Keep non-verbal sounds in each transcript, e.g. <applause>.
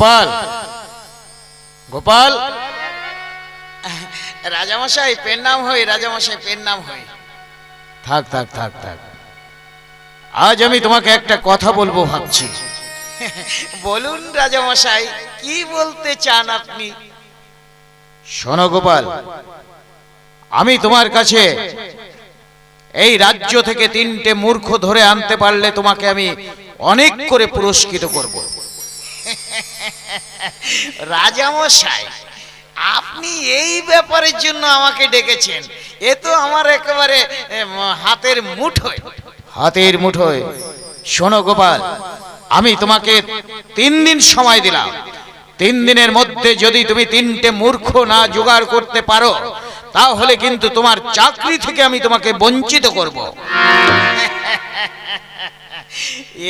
গোপাল। গোপাল? রাজামশাই পেন নাম হয় রাজামশাই পেন নাম হয়। থাক থাক থাক থাক। আজ আমি তোমাকে একটা কথা বলব ভাবছি। বলুন রাজামশাই কি বলতে চান আপনি? শোনো গোপাল আমি তোমার কাছে এই রাজ্য থেকে তিনটে মূর্খ ধরে আনতে পারলে তোমাকে আমি অনেক করে পুরস্কৃত করব। রাজামশাই আপনি এই ব্যাপারের জন্য আমাকে ডেকেছেন। এ তো আমার একেবারে হাতের মুঠোয়। হাতের মুঠোয়। শোনো গোপাল আমি তোমাকে তিন দিন সময় দিলাম। তিন দিনের মধ্যে যদি তুমি তিনটে মূর্খ না জোগাড় করতে পারো তাহলে কিন্তু তোমার চাকরি থেকে আমি তোমাকে বঞ্চিত করব।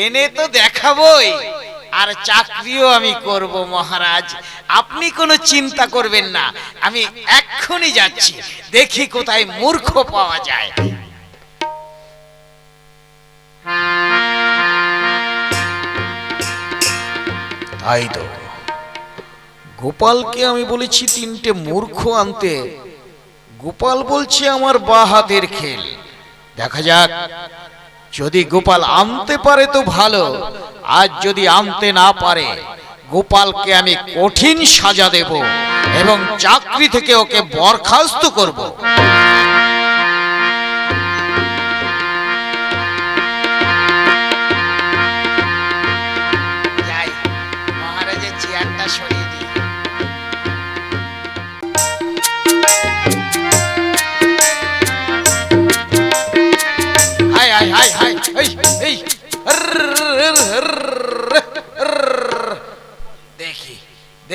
এনে তো দেখাবই। আর চাকরিও আমি করব, মহারাজ। আপনি কোনো চিন্তা করবেন না। আমি এক্ষুনি যাচ্ছি। দেখি কোথায় মূর্খ পাওয়া যায়। তাই তো। গোপালকে আমি বলেছি তিনটে মূর্খ আনতে। গোপাল বলছে আমার বা হাতের খেল। দেখা যাক, যদি গোপাল আনতে পারে তো ভালো। আজ যদি আনতে না পারে, গোপালকে আমি কঠিন সাজা দেব এবং চাকরি থেকে ওকে বরখাস্ত করব।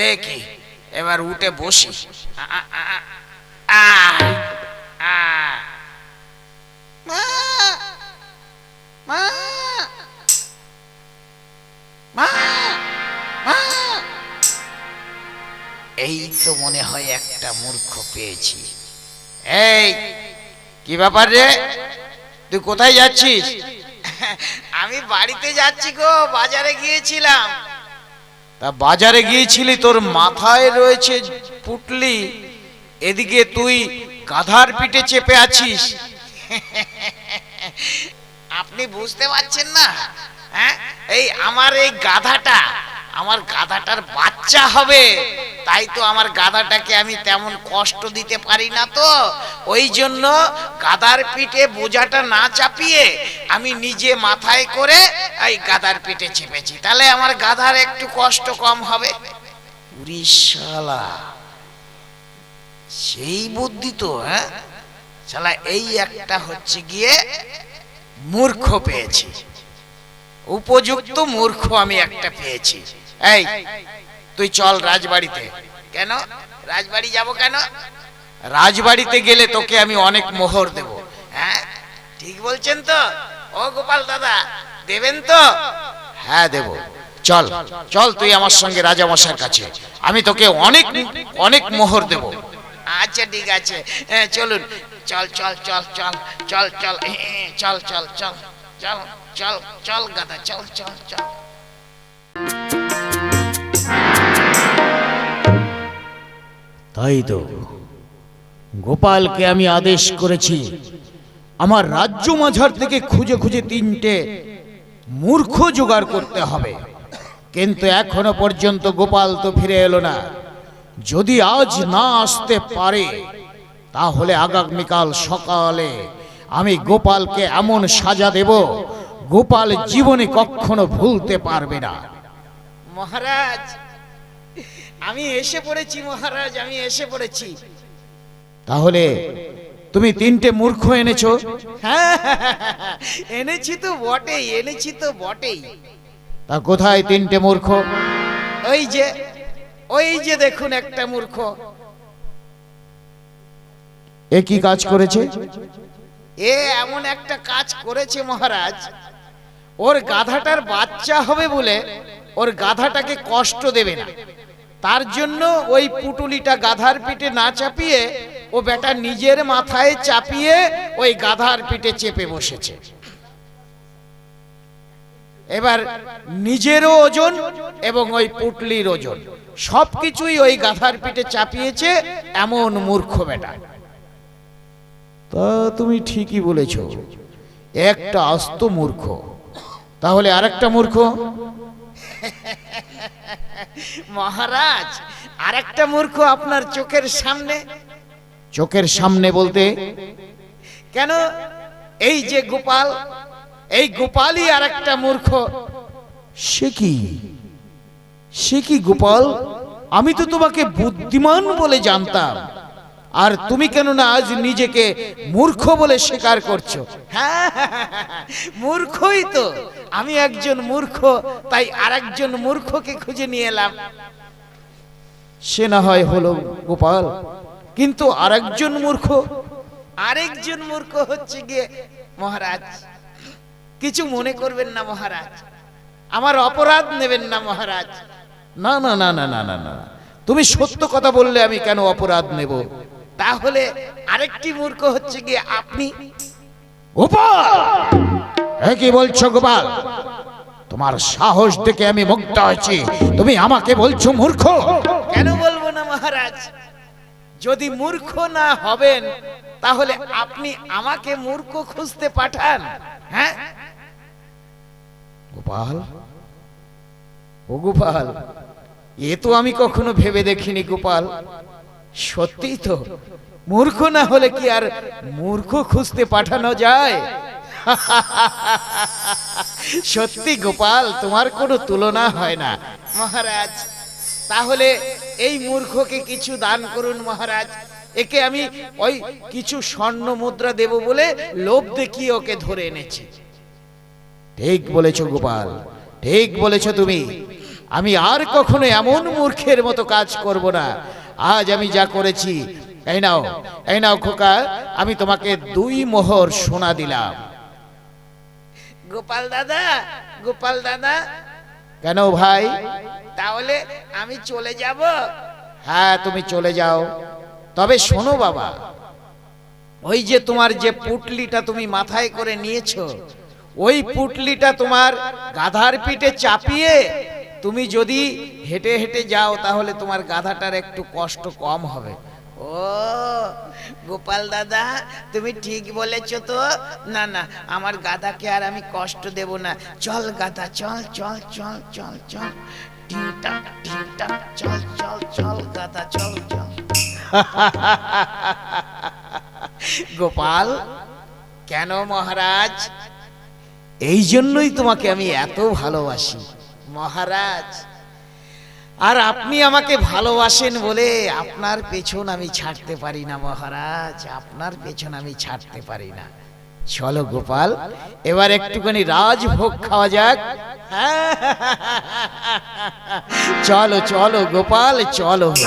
দেখি এবার উঠে বসি। এই তো মনে হয় একটা মূর্খ পেয়েছি। এই কি ব্যাপার রে? তুই কোথায় যাচ্ছিস? আমি বাড়িতে যাচ্ছি গো বাজারে গিয়েছিলাম। তা বাজারে গিয়েছিলি, তোর মাথায় রয়েছে পুটলি, এদিকে তুই গাধার পিঠে চেপে আছিস। আপনি বুঝতে পারছেন না? হ্যাঁ? এই আমার এই গাধাটা, আমার গাধাটার বাচ্চা হবে। তাই তো আমার গাধাটাকে আমি তেমন কষ্ট দিতে পারি না তো। ওই জন্য গাধার পিঠে বোঝাটা না চাপিয়ে আমি নিজে মাথায় করে এই গাধার পিঠে চেপেছি। তাহলে আমার গাধার একটু কষ্ট কম হবে। সেই বুদ্ধি তো হ্যাঁ? শালা, এই একটা হচ্ছে গিয়ে মূর্খ পেয়েছি। উপযুক্ত মূর্খ আমি একটা পেয়েছি। এই তুই চল রাজবাড়িতে কেন রাজবাড়ি যাব কেন রাজবাড়িতে গেলে তোকে আমি অনেক মোহর দেব হ্যাঁ ঠিক বলছেন তো ও গোপাল দাদা দেবেন তো হ্যাঁ দেব চল চল তুই আমার সঙ্গে রাজামশার কাছে আমি তোকে অনেক অনেক মোহর দেব আচ্ছা ঠিক আছে হ্যাঁ, চলুন চল চল চল চল চল চল চল চল চল চল চল চল গাদা চল চল চল তাই তো। গোপালকে আমি আদেশ করেছি, আমার রাজ্য মাঝার থেকে খুঁজে খুঁজে তিনটে মূর্খ জোগাড় করতে হবে। কিন্তু এখনও পর্যন্ত গোপাল তো ফিরে এলো না। যদি আজ না আসতে পারে, তাহলে আগামীকাল সকালে আমি গোপালকে এমন সাজা দেব, গোপাল জীবনে কখনো ভুলতে পারবে না। মহারাজ আমি এসে পড়েছি মহারাজ আমি এসে পড়েছি। তাহলে তুমি তিনটে মূর্খ এনেছো? হ্যাঁ এনেছি তো বটেই এনেছি তো বটেই। তা কোথায় তিনটে মূর্খ? ওই যে ওই যে দেখুন একটা মূর্খ। এ কি কাজ করেছে? এ এমন একটা কাজ করেছে মহারাজ। ওর গাধাটার বাচ্চা হবে বলে ওর গাধাটাকে কষ্ট দেবে না। তার জন্য ওই পুটুলিটা গাধার পিঠে না চাপিয়ে ও বেটা নিজের মাথায় চাপিয়ে ওই গাধার পিঠে চেপে বসেছে। এবার নিজেরও ওজন এবং ওই পুটলির ওজন, সবকিছুই ওই গাধার পিঠে চাপিয়েছে এমন মূর্খ বেটা। তা তুমি ঠিকই বলেছ, একটা আস্ত মূর্খ। তাহলে আরেকটা মূর্খ? মহারাজ আরেকটা মূর্খ আপনার চোখের সামনে। চোখের সামনে বলতে? কেন? এই যে গোপাল এই গোপালই আরেকটা মূর্খ। সে কি? সে কি গোপাল? আমি তো তোমাকে বুদ্ধিমান বলে জানতাম। আর তুমি কেন না আজ নিজেকে মূর্খ বলে স্বীকার করছ। হ্যাঁ মূর্খই তো। আমি একজন মূর্খ। তাই আরেকজন মূর্খকে খুঁজে নিয়ে এলাম। সে না হয় হলো গোপাল। কিন্তু আরেকজন মূর্খ আরেকজন মূর্খ হচ্ছে গিয়ে মহারাজ। কিছু মনে করবেন না মহারাজ। আমার অপরাধ নেবেন না মহারাজ। না না না না না না না। তুমি সত্য কথা বললে আমি কেন অপরাধ নেব? তাহলে আরেকটি মূর্খ হচ্ছে গিয়ে আপনি। গোপাল! এ কি বলছো গোপাল? তোমার সাহস দেখে আমি মুগ্ধ হয়েছি তুমি আমাকে বলছো মূর্খ। কেন বলব না মহারাজ? যদি মূর্খ না হবেন তাহলে আপনি আমাকে মূর্খ খুঁজতে পাঠান হ্যাঁ? গোপাল? ও গোপাল এ তো আমি কখনো ভেবে দেখিনি গোপাল। সত্যি তো মূর্খ না হলে কি আর মূর্খ খুঁজতে পাঠানো যায়? সত্যি গোপাল, তোমার কোনো তুলনা হয় না। মহারাজ, তাহলে এই মূর্খকে কিছু দান করুন মহারাজ। একে আমি ওই কিছু স্বর্ণ মুদ্রা দেব বলে লোভ দেখিয়ে ওকে ধরে এনেছি। ঠিক বলেছ গোপাল, ঠিক বলেছ তুমি। আমি আর কখনো এমন মূর্খের মতো কাজ করব না। আজ আমি যা করেছি, এই নাও এই নাও খোকা, আমি তোমাকে দুই মোহর সোনা দিলাম। গোপাল দাদা গোপাল দাদা। কেন ভাই? তাহলে আমি চলে যাব। হ্যাঁ তুমি চলে যাও। তবে শোনো বাবা ওই যে তোমার যে পুটলিটা তুমি মাথায় করে নিয়েছো ওই পুটলিটা তোমার গাধার পিঠে চাপিয়ে তুমি যদি হেঁটে হেঁটে যাও তাহলে তোমার গাধাটার একটু কষ্ট কম হবে। ও, গোপাল দাদা, তুমি ঠিক বলেছ তো। না না, আমার গাদাকে আর আমি কষ্ট দেব না। চল গাদা চল চল চল চল চল। টিংটাক টিংটাক চল চল চল গাদা চল চল। গোপাল, কেন মহারাজ? এই জন্যই তোমাকে আমি এত ভালোবাসি। মহারাজ আর আপনি আমাকে ভালোবাসেন বলে আপনার পেছন আমি ছাড়তে পারি না, মহারাজ। আপনার পেছন আমি ছাড়তে পারি না। চলো গোপাল, এবার একটুখানি রাজভোগ খাওয়া যাক। চলো চলো গোপাল, চলো। <laughs>